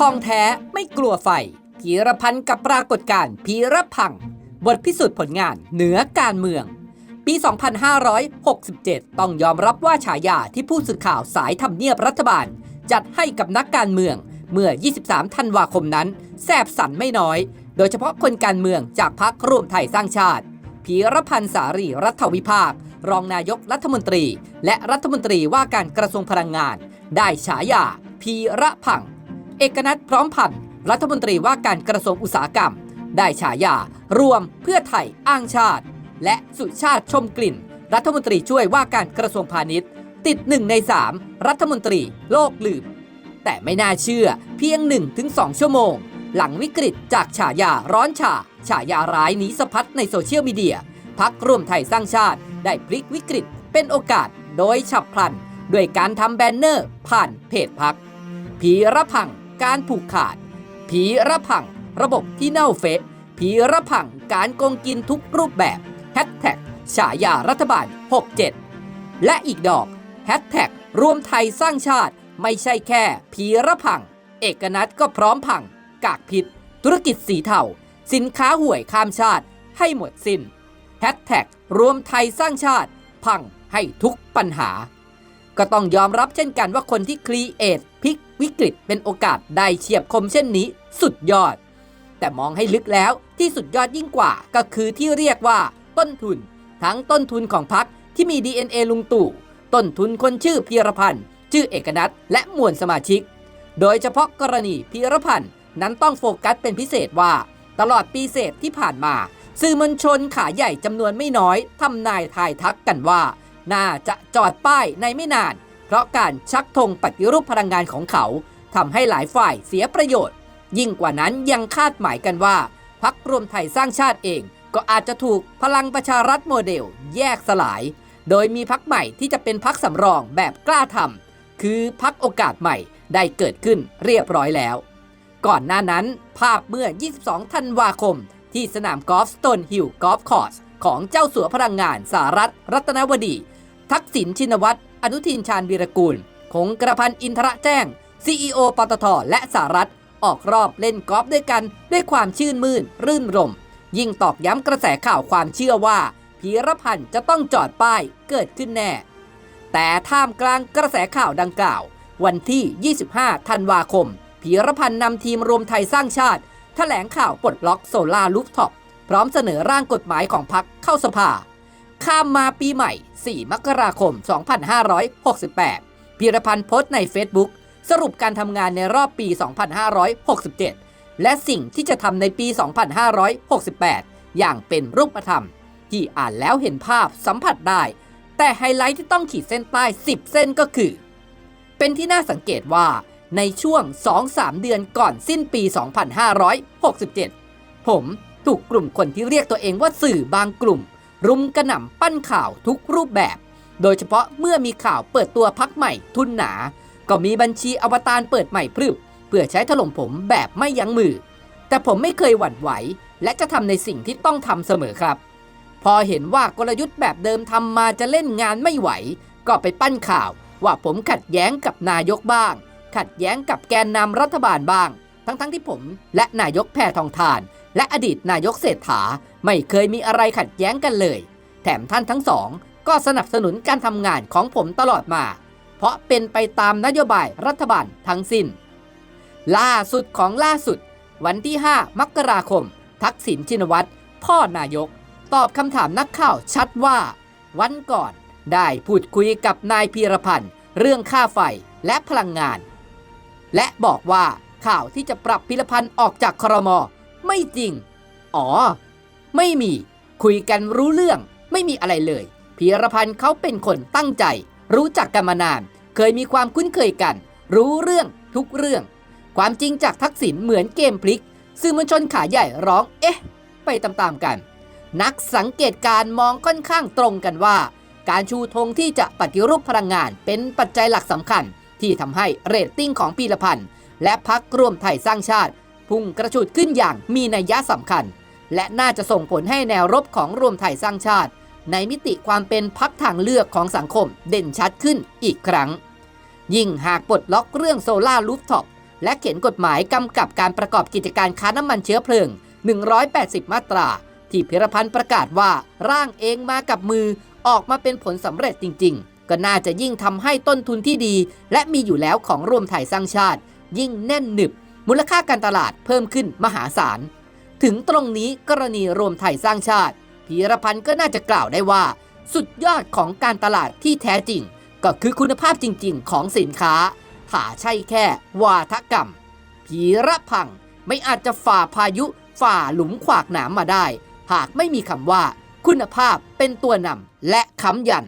ทองแท้ไม่กลัวไฟพีรพันธ์กับปรากฏการณ์พีรพัง บทพิสูจน์ผลงานเหนือการเมือง ปี 2567 ต้องยอมรับว่าฉายาที่ผู้สื่อข่าวสายทำเนียบรัฐบาล จัดให้กับนักการเมืองเมื่อ 23 ธันวาคมนั้น แสบสันไม่น้อย โดยเฉพาะคนการเมืองจากพรรคร่วมไทยสร้างชาติพีรพันธ์สารีรัฐวิภาค รองนายกรัฐมนตรี และรัฐมนตรีว่าการกระทรวงพลังงาน ได้ฉายาพีระพัง อกนัทพร้อมพันธ์รัฐมนตรีว่าการกระทรวงอุตสาหกรรม ได้ฉายารวมเพื่อไทยอ้างชาติ และสุชาติชมกลิ่น รัฐมนตรีช่วยว่าการกระทรวงพาณิชย์ ติดหนึ่งในสามรัฐมนตรีโลกลืม แต่ไม่น่าเชื่อเพียง 1-2 ชั่วโมง หลังวิกฤตจากฉายาร้อนฉาฉายาร้ายหนีสะพัดในโซเชียลมีเดียพักร่วมไทยสร้างชาติได้พลิกวิกฤตเป็นโอกาสโดยฉับพลัน ด้วยการทำแบนเนอร์ผ่านเพจพัก ผีระพัง การผูกขาด ผีระพัง ระบบที่เน่าเฟะ ผีระพังการโกงกินทุกรูปแบบแฮชแท็กฉายารัฐบาล 67 และอีกดอกแฮชแท็กรวมไทยสร้างชาติไม่ใช่แค่ผีระพัง เอกนัทก็พร้อมพัง กากพิษ ธุรกิจสีเทาสินค้าห่วยข้ามชาติให้หมดสิน้นแฮชแท็กรวมไทยสร้างชาติ พังให้ทุกปัญหา ก็ต้องยอมรับเช่นกันว่าคนที่ครีเอท พลิกวิกฤตเป็นโอกาสได้เฉียบคมเช่นนี้ สุดยอด แต่มองให้ลึกแล้วที่สุดยอดยิ่งกว่าก็คือที่เรียกว่า ต้นทุน ทั้งต้นทุนของพักที่มี DNA ลุงตู่ต้นทุนคนชื่อพีรพันธ์ชื่อเอกนัทและมวลสมาชิก โดยเฉพาะกรณีพีรพันธ์นั้นต้องโฟกัสเป็นพิเศษว่า ตลอดปีเศษที่ผ่านมา สื่อมวลชนขาใหญ่จำนวนไม่น้อยทำนายทายทักกันว่า น่าจะจอดป้ายในไม่นาน ราะการชักธงปฏิรูปพลังงานของเขาทำให้หลายฝ่ายเสียประโยชน์ ยิ่งกว่านั้นยังคาดหมายกันว่าพักรวมไทยสร้างชาติเอง ก็อาจจะถูกพลังประชารัฐโมเดล แยกสลาย โดยมีพักใหม่ที่จะเป็นพักสำรองแบบกล้าทำคือพักโอกาสใหม่ได้เกิดขึ้นเรียบร้อยแล้ว ก่อนหน้านั้นภาพเมื่อ 22 ธันวาคม ที่สนามกอล์ฟสโตนฮิลล์กอล์ฟคอร์สของเจ้าสัวพลังงานสหรัฐรัตนวดี ทักษิณชินวัตร อนุทินชาญวีรกูล คงกระพันอินทระแจ้ง CEO ปตทและสหรัฐ ออกรอบเล่นกอล์ฟด้วยกัน ด้วยความชื่นมื่น รื่นรม ยิ่งตอกย้ำกระแสข่าวความเชื่อว่าพีรพันธ์จะต้องจอดป้ายเกิดขึ้นแน่ แต่ท่ามกลางกระแสข่าวดังกล่าว วันที่ 25 ธันวาคมพีรพันธ์นำทีมรวมไทยสร้างชาติแถลงข่าวปลดล็อกโซลารูฟท็อปพร้อมเสนอร่างกฎหมายของพรรคเข้าสภา ข้ามมาปีใหม่ 4 มกราคม 2568 พีรพันธ์โพสต์ใน Facebook สรุปการทำงานในรอบปี 2567 และสิ่งที่จะทำในปี 2568 อย่างเป็นรูปธรรม ที่อ่านแล้วเห็นภาพสัมผัสได้ แต่ไฮไลท์ที่ต้องขีดเส้นใต้ 10 เส้นก็คือ เป็นที่น่าสังเกตว่าในช่วง 2-3 เดือนก่อนสิ้นปี 2567 ผมถูกกลุ่มคนที่เรียกตัวเองว่าสื่อบางกลุ่ม รุมกระหน่ำปั้นข่าวทุกรูปแบบ โดยเฉพาะเมื่อมีข่าวเปิดตัวพักใหม่ทุนหนา ก็มีบัญชีอวตารเปิดใหม่พรึบเพื่อใช้ถล่มผมแบบไม่ยั้งมือ แต่ผมไม่เคยหวั่นไหว และจะทำในสิ่งที่ต้องทำเสมอครับ พอเห็นว่ากลยุทธ์แบบเดิมทำมาจะเล่นงานไม่ไหว ก็ไปปั้นข่าวว่าผมขัดแย้งกับนายกบ้าง ขัดแย้งกับแกนนำรัฐบาลบ้าง ทั้งๆทที่ผมและนายกแพทองทาน และอดีตนายกเศรษฐาไม่เคยมีอะไรขัดแย้งกันเลย แถมท่านทั้งสอง ก็สนับสนุนการทำงานของผมตลอดมา เพราะเป็นไปตามนโยบายรัฐบาลทั้งสิ้น ล่าสุดของล่าสุด วันที่ 5 มกราคม ทักษิณชินวัตรพ่อนายก ตอบคำถามนักข่าวชัดว่า วันก่อนได้พูดคุยกับนายพีรพันธ์เรื่องค่าไฟและพลังงาน และบอกว่าข่าวที่จะปรับพิรพันธ์ออกจากครม ไม่จริง อ๋อ ไม่มี คุยกันรู้เรื่อง ไม่มีอะไรเลยพีรพันธ์เขาเป็นคนตั้งใจ รู้จักกันมานาน เคยมีความคุ้นเคยกัน รู้เรื่องทุกเรื่อง ความจริงจากทักษิณเหมือนเกมพลิก สื่อมวลชนขาใหญ่ร้อง เอ๊ะ ไปตามๆกัน นักสังเกตการมองค่อนข้างตรงกันว่า การชูธงที่จะปฏิรูปพลังงานเป็นปัจจัยหลักสำคัญ ที่ทำให้เรตติ้งของพีรพันธ์และพักร่วมไทยสร้างชาติ พุ่งกระฉูดขึ้นอย่างมีนัยยะสำคัญ และน่าจะส่งผลให้แนวรบของรวมไทยสร้างชาติ ในมิติความเป็นพักทางเลือกของสังคมเด่นชัดขึ้นอีกครั้ง ยิ่งหากปลดล็อกเรื่องโซลารูฟท็อปและเขียนกฎหมายกำกับการประกอบกิจการค้าน้ำมันเชื้อเพลิง 180 มาตรา ที่พิรพันธ์ประกาศว่าร่างเองมากับมือออกมาเป็นผลสำเร็จจริง ๆ ก็น่าจะยิ่งทำให้ต้นทุนที่ดี และมีอยู่แล้วของรวมไทยสร้างชาติ ยิ่งแน่นหนึบ มูลค่าการตลาดเพิ่มขึ้นมหาศาล ถึงตรงนี้กรณีรวมไทยสร้างชาติพีรพันธ์ก็น่าจะกล่าวได้ว่า สุดยอดของการตลาดที่แท้จริง ก็คือคุณภาพจริง ๆ ของสินค้าถ้าใช่แค่ วาทกรรมพีระพังไม่อาจจะฝ่าพายุฝ่าหลุมขวากหนามมาได้ หากไม่มีคำว่า คุณภาพเป็นตัวนำและค้ำยัน